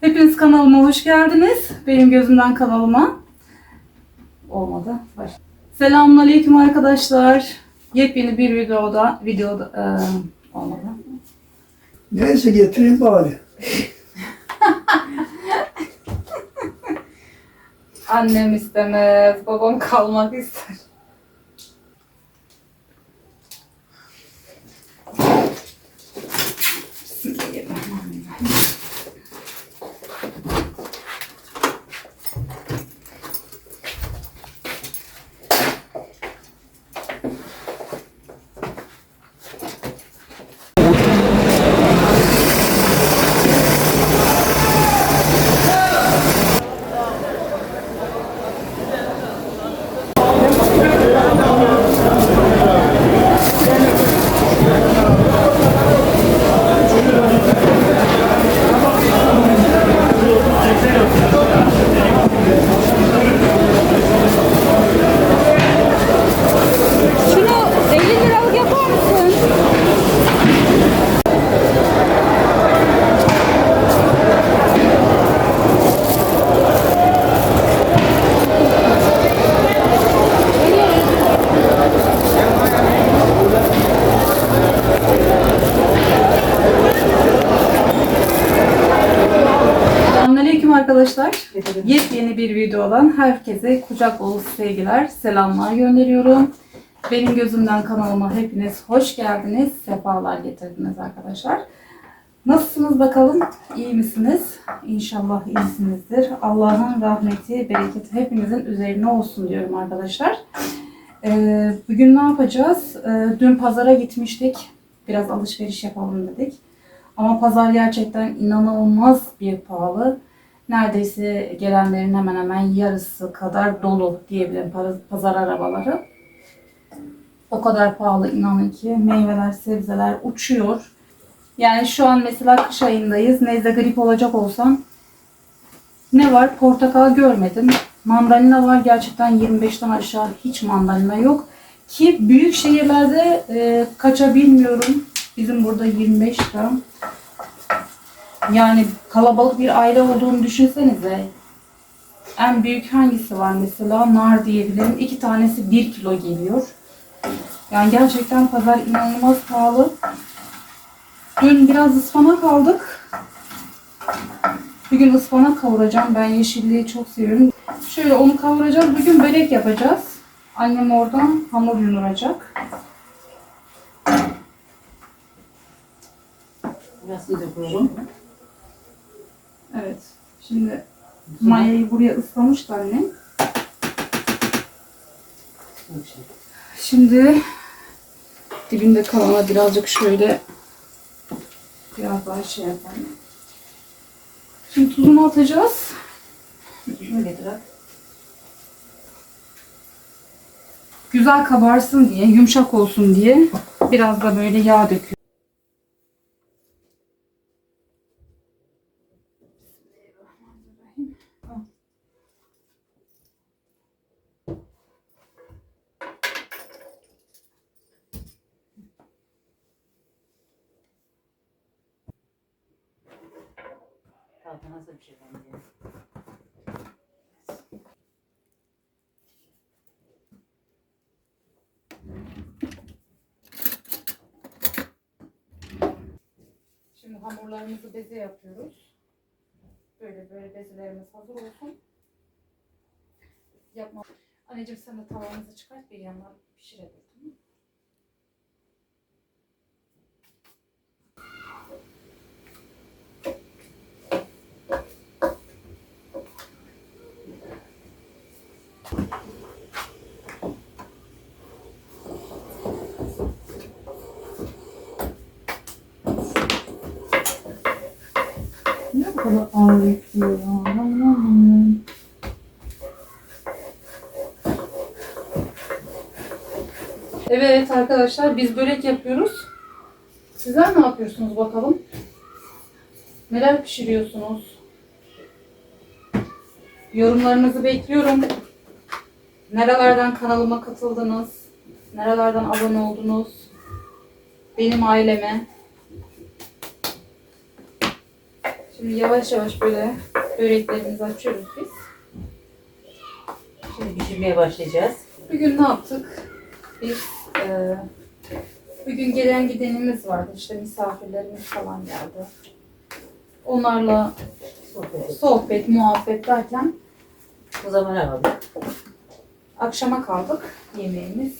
Hepiniz kanalıma hoş geldiniz. Benim gözümden kanalıma. Olmadı. Baş. Selamünaleyküm arkadaşlar. Yepyeni bir videoda videoda eee, olmadı. Neyse getireyim bari. Annem istemez, babam kalmak ister. Arkadaşlar. Yepyeni bir videodan herkese kucak dolusu sevgiler, selamlar gönderiyorum. Benim gözümden kanalıma hepiniz hoş geldiniz, sefalar getirdiniz arkadaşlar. Nasılsınız bakalım? İyi misiniz? İnşallah iyisinizdir. Allah'ın rahmeti, bereketi hepinizin üzerine olsun diyorum arkadaşlar. Ee, bugün ne yapacağız? Ee, dün pazara gitmiştik. Biraz alışveriş yapalım dedik. Ama pazar gerçekten inanılmaz bir pahalı. Neredeyse gelenlerin hemen hemen yarısı kadar dolu diyebilirim pa- pazar arabaları. O kadar pahalı inanın ki meyveler, sebzeler uçuyor. Yani şu an mesela kış ayındayız. Nezle grip olacak olsam ne var? Portakal görmedim. Mandalina var. Gerçekten 25'ten aşağı hiç mandalina yok. Ki büyük şehirlerde e, kaça bilmiyorum. Bizim burada 25 lira. Yani kalabalık bir aile olduğunu düşünsenize. En büyük hangisi var mesela? Nar diyebilirim. İki tanesi 1 kilo geliyor. Yani gerçekten pazar inanılmaz pahalı. Dün biraz ıspanak aldık. Bugün ıspanak kavuracağım. Ben yeşilliği çok seviyorum. Şöyle onu kavuracağız. Bugün börek yapacağız. Annem oradan hamur yoğuracak. Burasını da koyalım. Evet. Şimdi mayayı buraya ıslamıştı annem. Şimdi dibinde kalana birazcık şöyle biraz daha şey yapalım. Şimdi tuzunu atacağız. Getir at. Güzel kabarsın diye, yumuşak olsun diye biraz da böyle yağ döküyorum. Tadı nasıl bir şey bence. Şimdi hamurlarımızı beze yapıyoruz. Böyle böyle bezelerimiz hazır olsun. Yapma. Anneciğim sen de tavamızı çıkart bir yandan pişirelim. Kadar ağır. Evet arkadaşlar biz börek yapıyoruz. Sizler ne yapıyorsunuz bakalım? Neler pişiriyorsunuz? Yorumlarınızı bekliyorum. Nerelerden kanalıma katıldınız? Nerelerden abone oldunuz? Benim aileme. Şimdi yavaş yavaş böyle böreklerimizi açıyoruz biz. Şimdi pişirmeye başlayacağız. Bugün ne yaptık? Biz e, bugün gelen gidenimiz vardı. İşte misafirlerimiz falan geldi. Onlarla Sohbet et. sohbet, muhabbet derken Bu zamana kaldık. akşama kaldık yemeğimiz.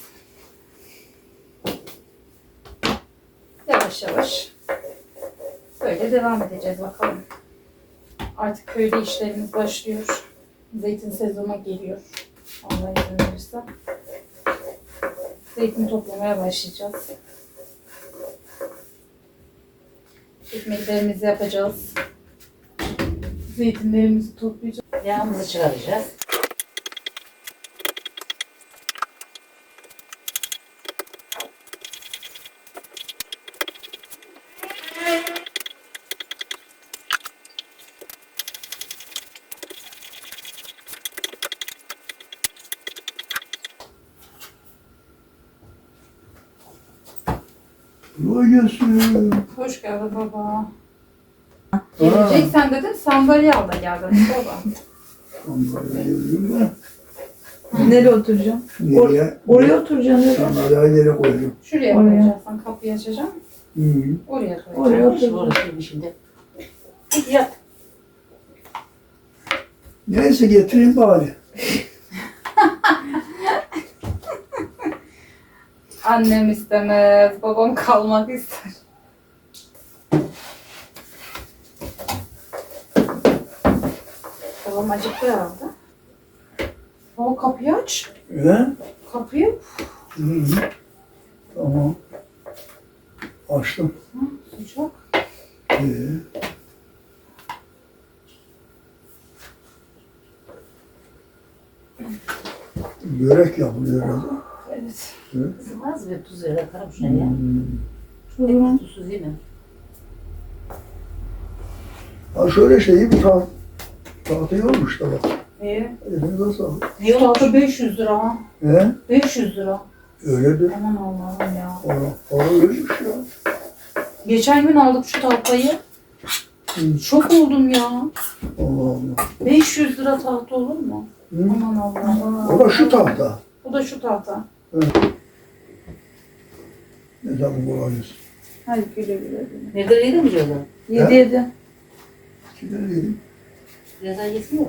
Yavaş yavaş böyle devam edeceğiz bakalım. Artık köyde işlerimiz başlıyor. Zeytin sezonu geliyor. Allah izin verirse. Zeytin toplamaya başlayacağız. Ekmeklerimizi yapacağız. Zeytinlerimizi toplayacağız. Yağımızı çıkaracağız. Hoş geldin baba. Geleceksen dedim sandalye al da gel dedim baba. Nereye oturacağım? Nereye? Oraya oturacağım. nereye? Sandalyeyi nereye koyacağım? Şuraya Oraya. koyacaksın kapıyı açacağım. Hı. Oraya koyacaksın. Oraya oturacağım. şimdi. Hadi yat. Neyse getireyim bari. Annem istemez, babam kalmak ister. Babam acıktı herhalde. Baba kapıyı aç. He? Kapıyı. Hı hı. Tamam. Açtım. Hı, sıcak. Ee, börek yapılıyor herhalde. Evet. Kızım az bir tuz ver. Atarım şuna ya. Hmm. Hep tuzsuz değil mi? Ha şöyle şeyi bu taht tahtayı olmuş da bak. Niye? Elinize sağlık. Ne oldu 500 lira. ha. He? 500 lira. Öyledir. Aman Allah'ım ya. Para, para ölmüş ya. Geçen gün aldık şu tahtayı. Hı. Şok oldum ya. Allah Allah. 500 lira tahta olur mu? Hı? Aman Allah'ım. O da şu tahta. Bu da şu tahta. Ne zaman bulamıyorsun? Hadi güle güle. güle. Nerede yedin mi Ceylan? Yedi yedi. Kimden yedim? Biraz daha yesin mi?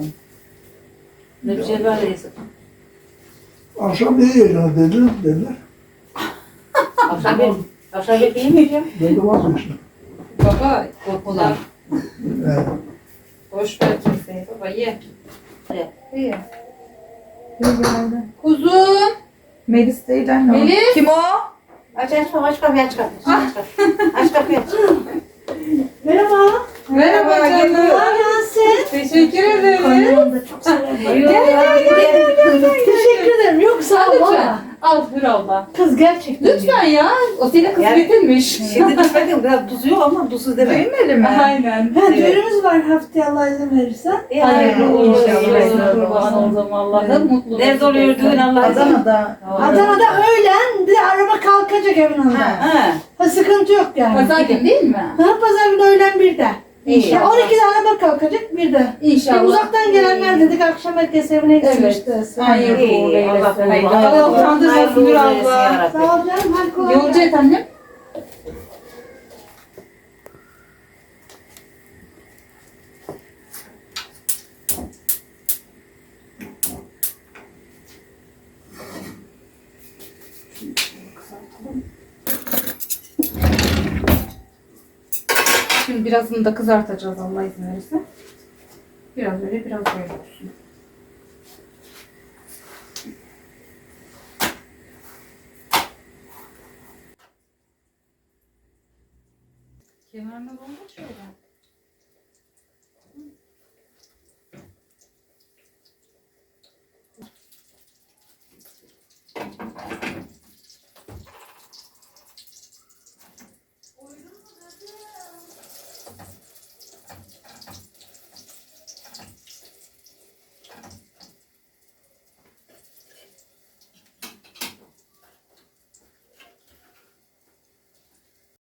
Ne bir şey var yesin. Akşam ne yiyeceğiz dediler. dediler. Akşam bir, akşam bir yemeyeceğim. Ben de vazgeçtim. Baba Korkudan. He. boş ver kimseyi. Baba ye. Ye. Güle. Kuzum. Melis değil anne. Melis. Kim o? Aç aç aç kapıyı aç kapıyı. Aç kapıyı. Aç kapıyı aç. Merhaba. Merhaba canım. Gelsin. Teşekkür ederim. Çok severim. Gel Teşekkür ederim. Yok sağ ol. Al Hür abla. Kız gerçekten. Lütfen ya. O senin kısmetinmiş. Şimdi düşünmedim biraz tuz yok ama tuzsuz deme. Büyümeli mi? Aynen. Ha, düğünümüz var haftaya Allah izin verirse. İyi, Hayırlı olsun. İnşallah. Kurban oldum Allah'ım. Mutlu Nerede oluyor düğün Allah izin? Adana'da. Adana'da öğlen bir de araba kalkacak evin önünde. Ha. Ha. sıkıntı yok yani. Pazar günü değil mi? Ha, pazar günü öğlen bir de. İnşallah. Ya 12'de araba kalkacak bir de. İnşallah. Hem uzaktan gelenler dedik akşam herkes evine gitsin Evet. işte. Hayırlı İyi, uğurlu eylesin. Allah Hayırlı. korusun. Allah utandırmasın Hayırlı Hür uğurlu eylesin abla. ya Rabbi. Sağ ol canım. Hadi kolay Yolcu gelsin. et annem. Şimdi birazını da kızartacağız Allah izin verirse. Biraz öyle biraz böyle olsun. Kenarına bomba şöyle.